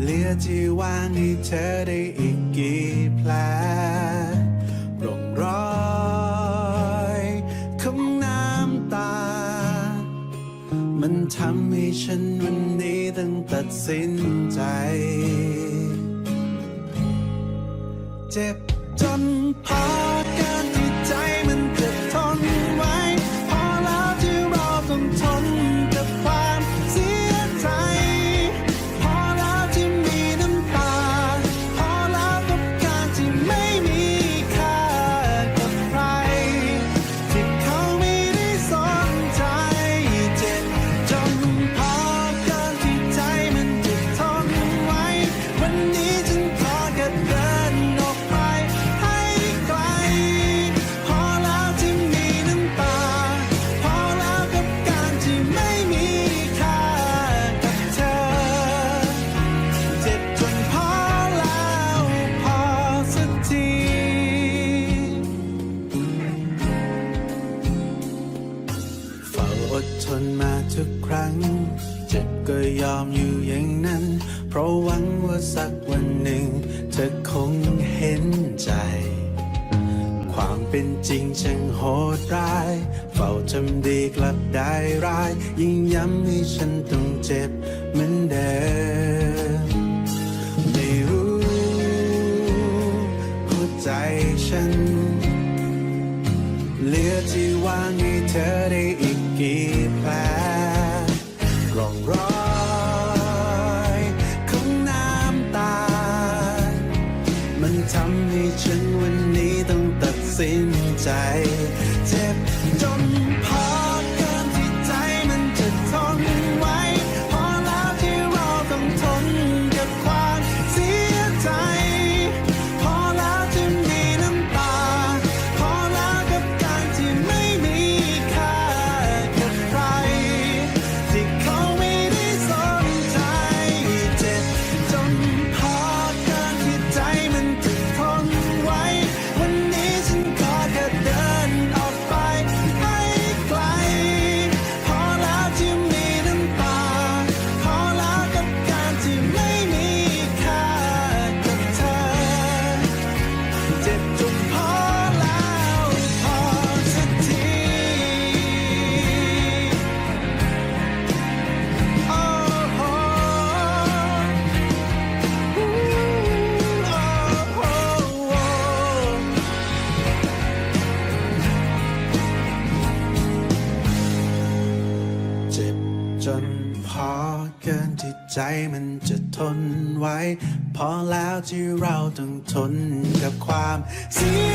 เหลือที่ว่างให้เธอได้อีกกี่แผลร่องรอยของน้ำตา มันทำให้ฉันวันนี้ต้องตัดสินใจ เจ็บจนพอ ยอมอยู่อย่างนั้น เพราะหวังว่าสักวันหนึ่ง เธอคงเห็นใจ ความเป็นจริงช่างโหดร้าย เฝ้าทำดีกลับได้ร้าย ยิ่งย้ำให้ฉันต้องเจ็บเหมือนเดิมไม่รู้หัวใจฉัน เหลือที่ว่างให้เธอได้อีก ทำให้ฉันวันนี้ต้องตัดสินใจ เจ็บ จนพอเกินที่ใจมันจะทนไว้ พอแล้วที่เราต้องทนกับความเสีย